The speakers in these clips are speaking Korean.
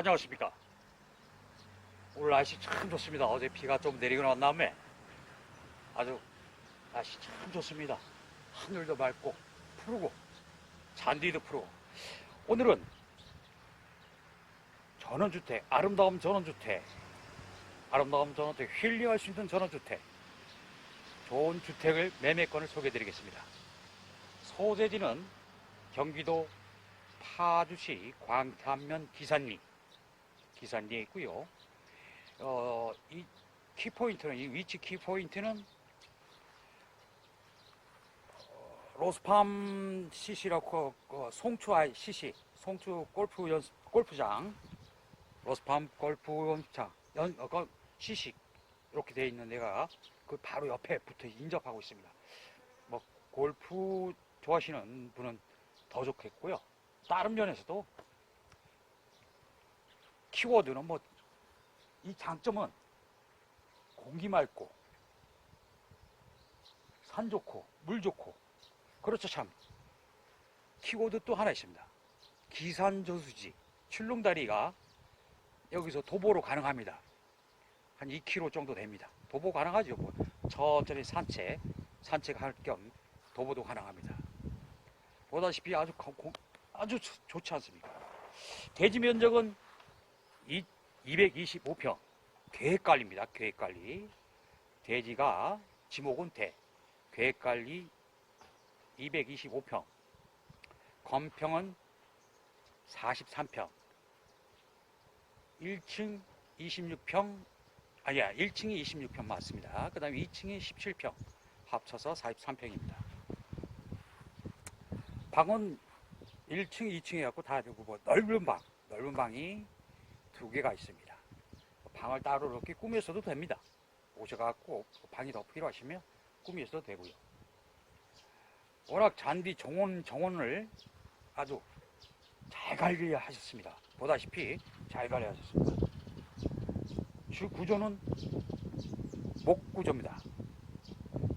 안녕하십니까. 오늘 날씨 참 좋습니다. 어제 비가 좀 내리고 난 다음에 아주 날씨 참 좋습니다. 하늘도 맑고 푸르고 잔디도 푸르고 오늘은 전원주택, 아름다운 전원주택, 아름다운 전원주택, 힐링할 수 있는 전원주택, 좋은 주택을 매매권을 소개해 드리겠습니다. 소재지는 경기도 파주시 광탄면 기산리 기산리에 있고요. 어, 이 키포인트는 이 위치 키포인트는 어, 로스팜 CC라고 그 송추 CC 송추 골프 연습 골프장 로스팜 골프 연습장 연 어, 그 CC 이렇게 돼 있는 데가 그 바로 옆에 붙어 인접하고 있습니다. 뭐 골프 좋아하시는 분은 더 좋겠고요. 다른 면에서도 키워드는 뭐 이 장점은 공기 맑고 산 좋고 물 좋고 그렇죠 참 키워드 또 하나 있습니다. 기산 저수지 출렁다리가 여기서 도보로 가능합니다. 한 2km 정도 됩니다. 도보 가능하죠. 뭐 천천히 산책 산책할 겸 도보도 가능합니다. 보다시피 아주 아주 좋- 좋지 않습니까? 대지 면적은 이 225평. 계획관리입니다. 계획관리. 대지가 지목은 대. 계획관리 225평. 건평은 43평. 1층 26평. 아니야 1층이 26평 맞습니다. 그 다음에 2층이 17평. 합쳐서 43평입니다. 방은 1층, 2층 해갖고 다 되고 뭐 넓은 방, 넓은 방이 두 개가 있습니다. 방을 따로 이렇게 꾸며서도 됩니다. 오셔갖고 방이 더 필요하시면 꾸미셔도 되고요. 워낙 잔디 정원, 정원을 아주 잘 관리하셨습니다. 보다시피 잘 관리하셨습니다. 주 구조는 목 구조입니다.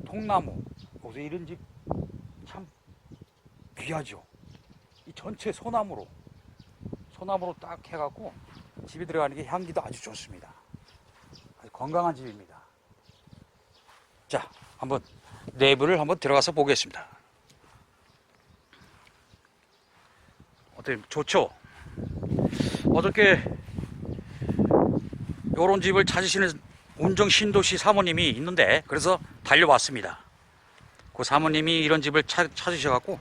통나무, 요새 이런 집 참 귀하죠. 이 전체 소나무로 소나무로 딱 해갖고 집에 들어가는 게 향기도 아주 좋습니다. 아주 건강한 집입니다. 자, 한번 내부를 한번 들어가서 보겠습니다. 어때 좋죠? 어저께 요런 집을 찾으시는 운정 신도시 사모님이 있는데 그래서 달려왔습니다. 그 사모님이 이런 집을 찾, 찾으셔갖고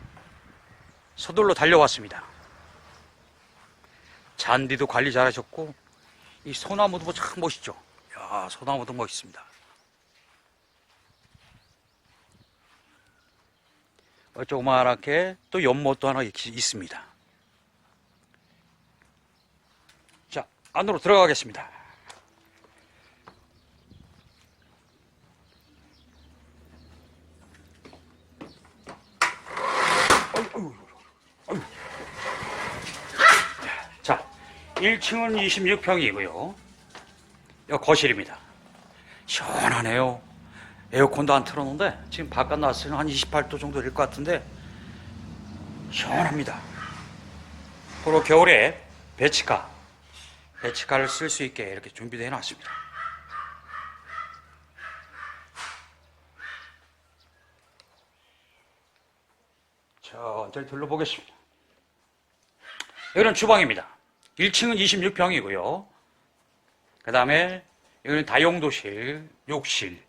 서둘러 달려왔습니다. 잔디도 관리 잘하셨고 이 소나무도 뭐참 멋있죠. 야 소나무도 멋있습니다. 어, 조그맣게 또 연못도 하나 있- 있습니다. 자 안으로 들어가겠습니다. 자, 1층은 26평이고요. 여기 거실입니다. 시원하네요. 에어컨도 안 틀어놓는데 지금 바깥 나왔으면 한 28도 정도 될 것 같은데 시원합니다. 그리고 겨울에 배치카, 배치카를 쓸 수 있게 이렇게 준비되어 놨습니다. 천천히 둘러보겠습니다. 여기는 주방입니다. 1층은 26평이고요. 그 다음에 여기는 다용도실, 욕실,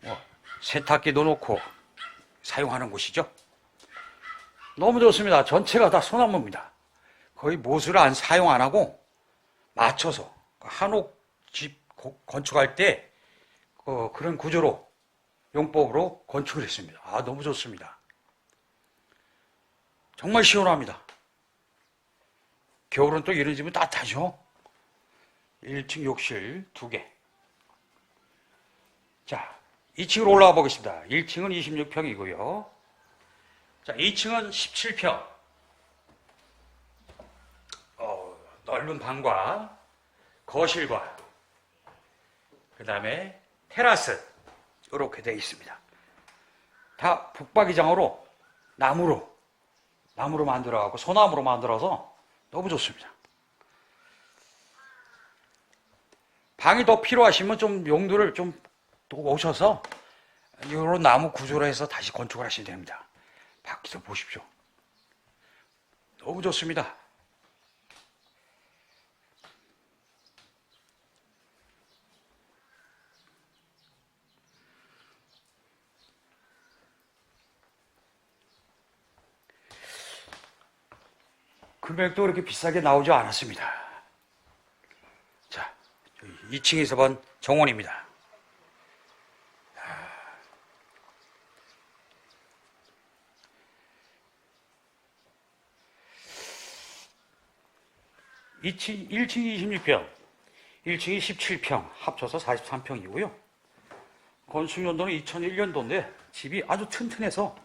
뭐 세탁기 넣어놓고 사용하는 곳이죠. 너무 좋습니다. 전체가 다 소나무입니다. 거의 못을 안 사용 안 하고 맞춰서 한옥 집 고- 건축할 때 그, 그런 구조로 용법으로 건축을 했습니다. 아 너무 좋습니다. 정말 시원합니다. 겨울은 또 이런 집은 따뜻하죠. 1층 욕실 두 개. 자, 2층으로 올라가 보겠습니다. 1층은 26평이고요. 자, 2층은 17평. 어, 넓은 방과 거실과 그 다음에 테라스 이렇게 되어 있습니다. 다 북박이장으로 나무로 나무로 만들어갖고 소나무로 만들어서 너무 좋습니다. 방이 더 필요하시면 좀 용도를 좀 오셔서 이런 나무 구조로 해서 다시 건축을 하시면 됩니다. 밖에서 보십시오. 너무 좋습니다. 금액도 그렇게 비싸게 나오지 않았습니다. 자, 2층에서 본 정원입니다. 이 2층, 1층이 26평, 1층이 17평, 합쳐서 43평이고요. 건축 연도는 2001년도인데 집이 아주 튼튼해서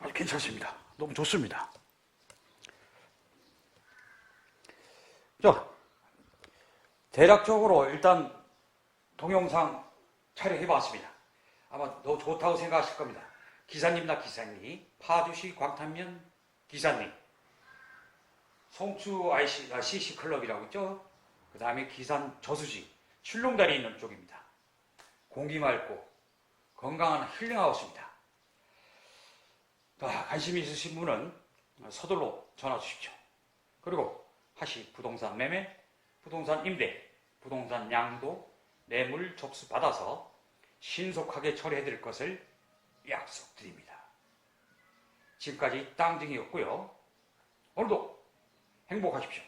아주 괜찮습니다. 너무 좋습니다. 자, 대략적으로 일단 동영상 촬영해 봤습니다. 아마 너무 좋다고 생각하실 겁니다. 기사님나 기사님, 파주시 광탄면 기사님, 송추 IC, 아, CC 클럽이라고 있죠. 그 다음에 기산 저수지, 출렁다리 있는 쪽입니다. 공기 맑고 건강한 힐링하우스입니다. 아, 관심 있으신 분은 서둘러 전화 주십시오. 그리고 하시 부동산 매매, 부동산 임대, 부동산 양도, 매물 접수 받아서 신속하게 처리해 드릴 것을 약속드립니다. 지금까지 땅증이었고요. 오늘도 행복하십시오.